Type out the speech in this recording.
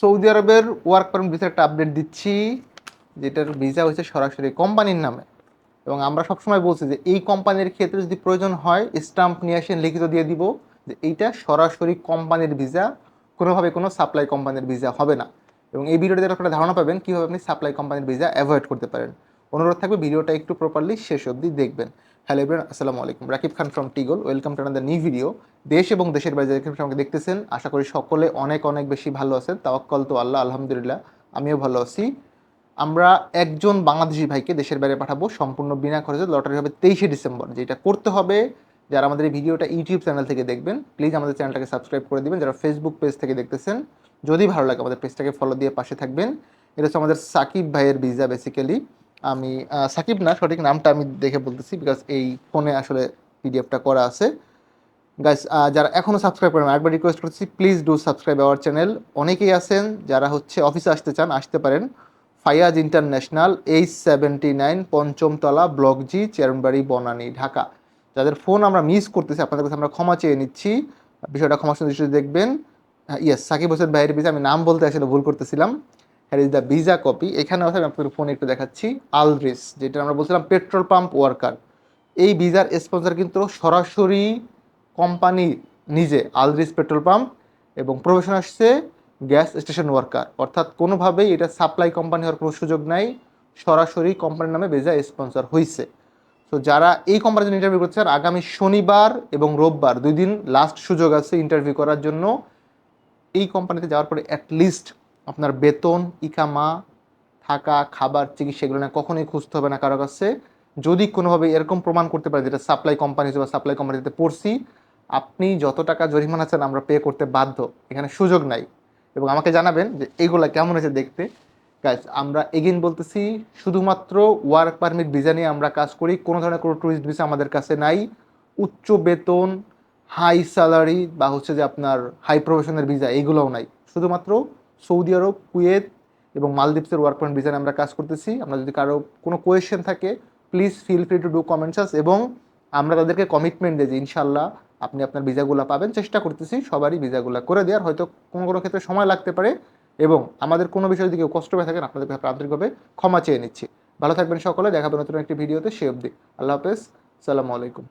Saudi আরবের work permit ভিসার একটা আপডেট দিচ্ছি, যেটার ভিসা হচ্ছে সরাসরি কোম্পানির নামে। এবং আমরা সবসময় বলছি যে এই কোম্পানির ক্ষেত্রে যদি প্রয়োজন হয় স্টাম্প নিয়ে আসেন লিখিত দিয়ে দিব যে এইটা সরাসরি কোম্পানির ভিসা কোনোভাবে কোনো সাপ্লাই কোম্পানির ভিসা হবে না। এবং এই ভিডিওতে আপনারা ধারণা পাবেন, কীভাবে আপনি সাপ্লাই কোম্পানির ভিসা অ্যাভয়েড করতে পারেন। অনুরোধ থাকবে ভিডিওটা একটু প্রপারলি শেষ অবধি দেখবেন। হ্যালো এভরিওয়ান আসসালামু আলাইকুম। Rakib Khan from টিগল welcome to another new video দেশ এবং দেশের বাইরে যেখানে আমাকে দেখতেছেন, আশা করি সকলে অনেক অনেক বেশি ভালো আছেন। তাওয়াক্কল তো আল্লাহ, আলহামদুলিল্লাহ, আমিও ভালো আছি। আমরা একজন বাংলাদেশি ভাইকে দেশের বাইরে পাঠাবো সম্পূর্ণ বিনা খরচে, লটারি হবে তেইশে ডিসেম্বর। যেটা করতে হবে, যারা আমাদের এই ভিডিওটা ইউটিউব চ্যানেল থেকে দেখবেন প্লিজ আমাদের চ্যানেলটাকে সাবস্ক্রাইব করে দিবেন, যারা ফেসবুক পেজ থেকে দেখতেছেন। যদি ভালো লাগে আমাদের পেজটাকে ফলো দিয়ে পাশে থাকবেন। এটা হচ্ছে আমাদের সাকিব ভাইয়ের ভিসা বেসিক্যালি আমি সাকিব না, সঠিক নামটা আমি দেখে বলতেছি বিকজ এই ফোনে আসলে পিডিএফটা করা আছে। গাইস যারা এখনও সাবস্ক্রাইব করেন একবার রিকোয়েস্ট করছি please do subscribe our channel অনেকেই আছেন যারা হচ্ছে অফিসে আসতে চান, আসতে পারেন। Fayaz international H seventy nine পঞ্চমতলা block G Chairmanbari Banani Dhaka যাদের ফোন আমরা মিস করতেছি, আপনাদের কাছে আমরা ক্ষমা চেয়ে নিচ্ছি। বিষয়টা ক্ষমা দেখবেন। ইয়েস সাকিব হোসেন ভাইয়ের ভিসা আমি নাম বলতে আসলে ভুল করতেছিলাম। হ্যার ইজ দ্য ভিসা কপি এখানে অর্থাৎ আমি আপনাদের ফোনে একটু দেখাচ্ছি। আলরিস যেটা আমরা বলছিলাম পেট্রোল পাম্প ওয়ার্কার এই ভিসার স্পন্সর কিন্তু সরাসরি কোম্পানি নিজে আলরিস পেট্রোল পাম্প এবং প্রফেশন আসছে গ্যাস স্টেশন ওয়ার্কার অর্থাৎ কোনোভাবেই এটা সাপ্লাই কোম্পানি হওয়ার কোনো সুযোগ নাই, সরাসরি কোম্পানির নামে ভিসা স্পন্সর হয়েছে তো যারা এই কোম্পানির জন্য ইন্টারভিউ করছেন আগামী শনিবার এবং রোববার, দুই দিন লাস্ট সুযোগ আছে ইন্টারভিউ করার জন্য। এই কোম্পানিতে যাওয়ার পরে অ্যাটলিস্ট আপনার বেতন, ইকামা, থাকা, খাবার, চিকিৎসা এগুলো না কখনোই খুঁজতে হবে না কারও কাছে। যদি কোনোভাবে এরকম প্রমাণ করতে পারে যেটা সাপ্লাই কোম্পানি বা সাপ্লাই কোম্পানিতে পড়ছি, আপনি যত টাকা জরিমানা আছেন আমরা পে করতে বাধ্য। এখানে সুযোগ নাই। এবং আমাকে জানাবেন যে এইগুলা কেমন হয়েছে দেখতে। গাইজ আমরা এগেন বলতেছি, শুধুমাত্র ওয়ার্ক পারমিট ভিসা নিয়ে আমরা কাজ করি, কোনো ধরনের কোনো ট্যুরিস্ট ভিসা আমাদের কাছে নাই। উচ্চ বেতন হাই স্যালারি বা হচ্ছে যে আপনার হাই প্রফেশনের ভিসা এইগুলোও নাই। শুধুমাত্র সৌদি আরব, কুয়েত এবং মালদ্বীপসের ওয়ার্ক পয়েন্ট ভিসা নিয়ে আমরা কাজ করতেছি। আমরা যদি কারও কোনো কোয়েশ্চেন থাকে please feel free to do comments এবং আমরা তাদেরকে কমিটমেন্ট দিই যে ইনশাল্লাহ আপনি আপনার ভিসাগুলো পাবেন। চেষ্টা করতেছি সবারই ভিসাগুলো করে দেওয়ার। হয়তো কোনো কোনো ক্ষেত্রে সময় লাগতে পারে এবং আমাদের কোনো বিষয়ে যদি কেউ কষ্ট পেয়ে থাকেন আপনাদের কাছে আন্তরিকভাবে ক্ষমা চেয়ে নিচ্ছি। ভালো থাকবেন সকলে দেখাবেন নতুন একটি ভিডিওতে সে অবধি। আল্লাহ হাফেজ, সালামু আলাইকুম।